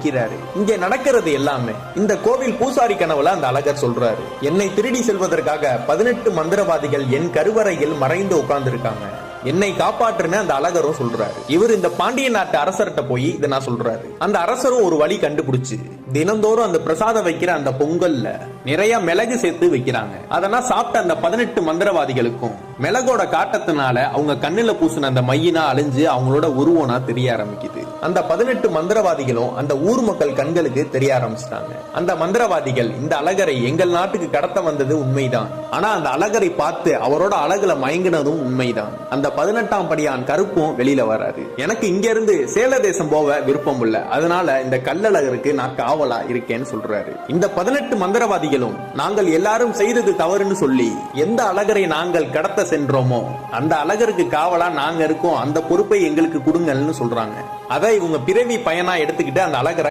நிக்கிறாரு இங்க நடக்கிறது எல்லாமே. இந்த கோவில் பூசாரி கனவுல அந்த அழகர் சொல்றாரு. என்னை திருடி செல்வதற்காக பதினெட்டு மந்திரவாதிகள் என் கருவறையில் மறைந்து உட்கார்ந்துருக்காங்க. என்னை காப்பாற்றுன்னு அந்த அழகரும் சொல்றாரு. இவர் இந்த பாண்டிய நாட்டு அரசர்கிட்ட போய் இதை நான் சொல்றாரு. அந்த அரசரும் ஒரு வழி கண்டுபிடிச்சு தினந்தோறும் அந்த பிரசாதம் வைக்கிற அந்த பொங்கல்ல நிறைய மிளகு சேர்த்து வைக்கிறாங்க. அதெல்லாம் சாப்பிட்ட அந்த பதினெட்டு மந்திரவாதிகளுக்கும் மிளகோட காட்டத்தினால அவங்க கண்ணுல பூசின அந்த மையினா அழிஞ்சு அவங்களோட உருவனா தெரிய ஆரம்பிக்குது. அந்த பதினெட்டு மந்திரவாதிகளும் அந்த ஊர் மக்கள் கண்களுக்கு தெரிய ஆரம்பிச்சிட்டாங்க. அந்த மந்திரவாதிகள் இந்த அழகரை எங்கள் நாட்டுக்கு கடத்த வந்தது உண்மைதான். ஆனா அந்த அழகரை பார்த்து அவரோட அழகுல மயங்கினதும் உண்மைதான். அந்த பதினெட்டாம் படியான் கருப்பும் வெளியில வராரு எனக்கு இங்க இருந்து சேல தேசம் போக விருப்பம் இல்ல. அதனால இந்த கல்லழகருக்கு நான் காவலா இருக்கேன்னு சொல்றாரு. இந்த பதினெட்டு மந்திரவாதிகளும் நாங்கள் எல்லாரும் செய்தது தவறுன்னு சொல்லி எந்த அழகரை நாங்கள் கடத்த சென்றோமோ அந்த அழகருக்கு காவலா நாங்க இருக்கோம். அந்த பொறுப்பை எங்களுக்கு கொடுங்கள்னு சொல்றாங்க. அதை இவங்க பிறவி பயனா எடுத்துக்கிட்டு அந்த அழகரை